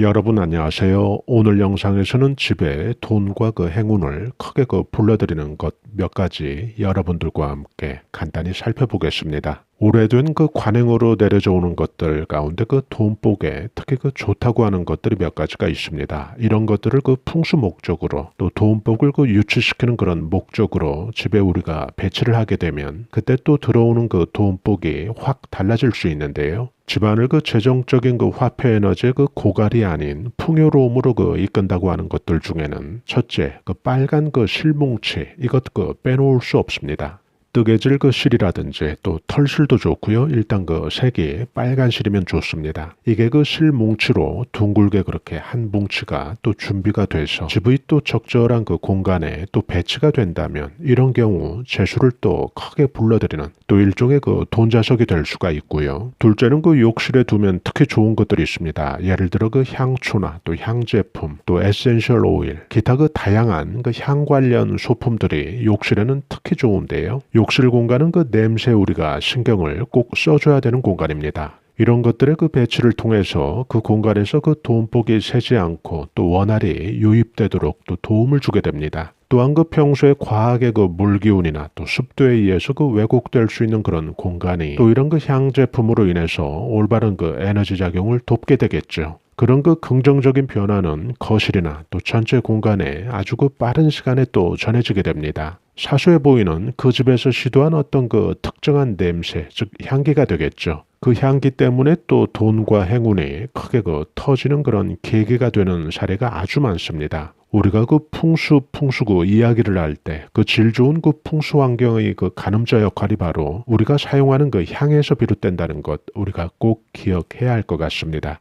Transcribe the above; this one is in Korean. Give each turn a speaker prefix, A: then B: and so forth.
A: 여러분 안녕하세요. 오늘 영상에서는 집에 돈과 그 행운을 크게 그 불러들이는 것 몇 가지 여러분들과 함께 간단히 살펴보겠습니다. 오래된 그 관행으로 내려져 오는 것들 가운데 그 돈복에 특히 그 좋다고 하는 것들이 몇 가지가 있습니다. 이런 것들을 그 풍수 목적으로 또 돈복을 그 유치시키는 그런 목적으로 집에 우리가 배치를 하게 되면 그때 또 들어오는 그 돈복이 확 달라질 수 있는데요. 집안을 그 재정적인 그 화폐 에너지의 그 고갈이 아닌 풍요로움으로 그 이끈다고 하는 것들 중에는 첫째 그 빨간 그 실뭉치 이것 그 빼놓을 수 없습니다. 뜨개질 그 실이라든지 또 털실도 좋고요. 일단 그 색이 빨간 실이면 좋습니다. 이게 그 실 뭉치로 둥글게 그렇게 한 뭉치가 또 준비가 돼서 집의 또 적절한 그 공간에 또 배치가 된다면 이런 경우 재수를 또 크게 불러들이는 또 일종의 그 돈자석이 될 수가 있고요. 둘째는 그 욕실에 두면 특히 좋은 것들이 있습니다. 예를 들어 그 향초나 또 향제품 또 에센셜 오일 기타 그 다양한 그 향 관련 소품들이 욕실에는 특히 좋은데요. 욕실 공간은 그 냄새 우리가 신경을 꼭 써줘야 되는 공간입니다. 이런 것들의 그 배치를 통해서 그 공간에서 그 돈복이 새지 않고 또 원활히 유입되도록 또 도움을 주게 됩니다. 또한 그 평소에 과하게 그 물기운이나 또 습도에 의해서 그 왜곡될 수 있는 그런 공간이 또 이런 그 향제품으로 인해서 올바른 그 에너지 작용을 돕게 되겠죠. 그런 그 긍정적인 변화는 거실이나 또 전체 공간에 아주 그 빠른 시간에 또 전해지게 됩니다. 사소해 보이는 그 집에서 시도한 어떤 그 특정한 냄새, 즉 향기가 되겠죠. 그 향기 때문에 또 돈과 행운이 크게 그 터지는 그런 계기가 되는 사례가 아주 많습니다. 우리가 그 풍수 풍수구 이야기를 할 때 그 질 좋은 그 풍수 환경의 그 가늠자 역할이 바로 우리가 사용하는 그 향에서 비롯된다는 것 우리가 꼭 기억해야 할 것 같습니다.